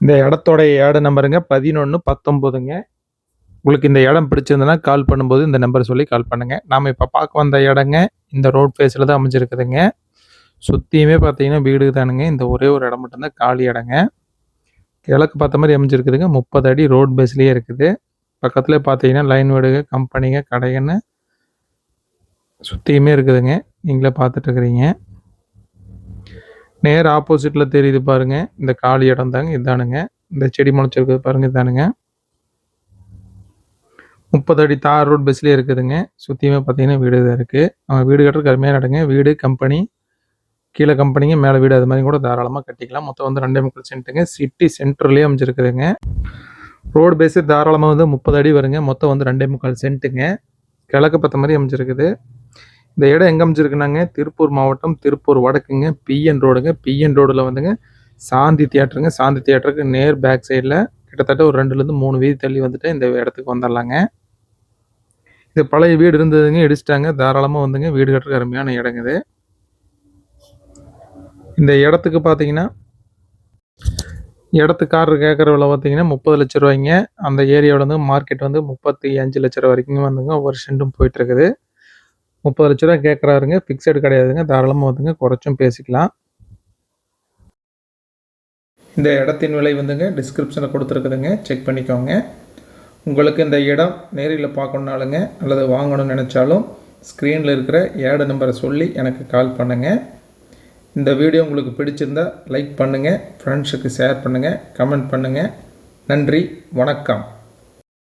இந்த இடத்தோடைய ஏட நம்பருங்க பதினொன்று பத்தொம்போதுங்க. உங்களுக்கு இந்த இடம் பிடிச்சிருந்ததுன்னா கால் பண்ணும்போது இந்த நம்பர் சொல்லி கால் பண்ணுங்கள் நாம் இப்போ பார்க்க வந்த இடங்க இந்த ரோட் ஃபேஸில் தான் அமைஞ்சிருக்குதுங்க. சுற்றியுமே பார்த்தீங்கன்னா வீடு தானுங்க. இந்த ஒரே ஒரு இடம் மட்டும்தான் காலி இடங்க. கிழக்கு பார்த்த மாதிரி அமைஞ்சிருக்குதுங்க. முப்பது அடி ரோட் பேஸ்லேயே இருக்குது. பக்கத்தில் பார்த்தீங்கன்னா லைன் வீடுங்க கம்பெனிங்க கடைகன்னு சுற்றியுமே இருக்குதுங்க. நீங்களே பார்த்துட்டு இருக்கிறீங்க. நேர் ஆப்போசிட்டில் தெரியுது பாருங்க. இந்த காலி இடம் தாங்க இதானுங்க. இந்த செடி முளைச்சிருக்குது பாருங்க இதானுங்க. முப்பது அடி தார் ரோட் பஸ்லேயே இருக்குதுங்க. சுற்றியுமே பார்த்தீங்கன்னா வீடு தான் இருக்குது அவங்க வீடு கட்டுறதுக்கு அருமையான இடங்க. வீடு கம்பெனி கீழே கம்பெனிங்க மேலே வீடு அது மாதிரி கூட தாராளமாக கட்டிக்கலாம். மொத்தம் வந்து ரெண்டே முக்கால் சென்ட்டுங்க. சிட்டி சென்டர்லேயே அமைஞ்சிருக்குதுங்க. ரோடு பேஸு தாராளமாக வந்து முப்பது அடி வருங்க. மொத்தம் வந்து ரெண்டே முக்கால் சென்ட்டுங்க. கிழக்கு பார்த்த மாதிரி அமைஞ்சிருக்குது. இந்த இடம் எங்கே அமைச்சிருக்குனாங்க திருப்பூர் மாவட்டம் திருப்பூர் வடக்குங்க. பிஎன் ரோடுங்க பிஎன் ரோடில் வந்துங்க சாந்தி தியேட்டருங்க சாந்தி தியேட்டருக்கு நேர் பேக் சைடில் கிட்டத்தட்ட ஒரு ரெண்டுலேருந்து மூணு வீதி தள்ளி வந்துட்டு இந்த இடத்துக்கு வந்துடலாங்க இது பழைய வீடு இருந்ததுங்க இடிச்சிட்டாங்க. தாராளமாக வந்துங்க வீடு கட்டுறதுக்கு அருமையான இடங்க இது. இந்த இடத்துக்கு பார்த்தீங்கன்னா இடத்துக்காரர் கேட்குற விலை பார்த்தீங்கன்னா முப்பது லட்ச ரூபாய்ங்க. அந்த ஏரியாவில் வந்து மார்க்கெட் வந்து முப்பத்தி அஞ்சு லட்ச ரூபா வரைக்கும் வந்துங்க. ஒவ்வொரு செண்டும் போயிட்டுருக்குது முப்பது லட்ச ரூபா கேட்குறாருங்க ஃபிக்ஸடு கிடையாதுங்க. தாராளமாக வந்துங்க குறைச்சும் பேசிக்கலாம். இந்த இடத்தின் விலை வந்துங்க டிஸ்கிரிப்ஷனில் கொடுத்துருக்குதுங்க. செக் பண்ணிக்கோங்க. உங்களுக்கு இந்த இடம் நேரில் பார்க்கணுனாலுங்க அல்லது வாங்கணும்னு நினச்சாலும் ஸ்க்ரீனில் இருக்கிற ஏடு நம்பரை சொல்லி எனக்கு கால் பண்ணுங்கள் இந்த வீடியோ உங்களுக்கு பிடிச்சிருந்தா லைக் பண்ணுங்கள் ஃப்ரெண்ட்ஸுக்கு ஷேர் பண்ணுங்கள் கமெண்ட் பண்ணுங்கள் நன்றி வணக்கம்.